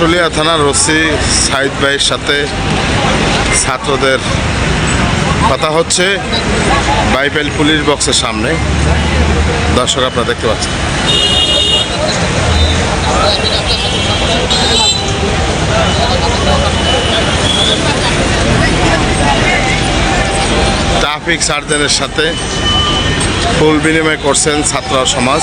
আশুলিয়া থানার ওসি সাইদ ভাইয়ের সাথে ছাত্রদের কথা হচ্ছে বাইবেল পুলিশ বক্সের সামনে। দর্শক আপনারা দেখতে পাচ্ছেন। ট্রাফিক সার্জনের সাথে ফুল বিনিময় করছেন ছাত্র সমাজ।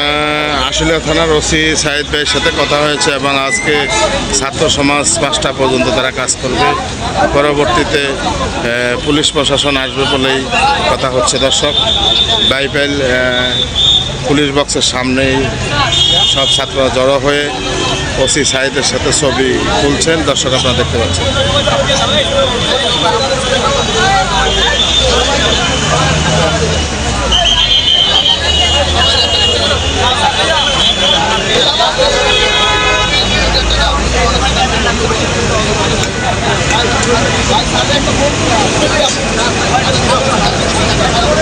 আশুলিয়া থানার ওসি সাহেদ ভাইয়ের সাথে কথা হয়েছে এবং আজকে ছাত্র সমাজ পাঁচটা পর্যন্ত তারা কাজ করবে। পরবর্তীতে পুলিশ প্রশাসন আসবে বলেই কথা হচ্ছে। দর্শক আহ, পুলিশ বক্সের সামনেই সব ছাত্ররা জড়ো হয়ে ওসি সাইদের সাথে ছবি তুলছেন। দর্শক আপনারা দেখতে পাচ্ছেন। Adesso, comunque, la...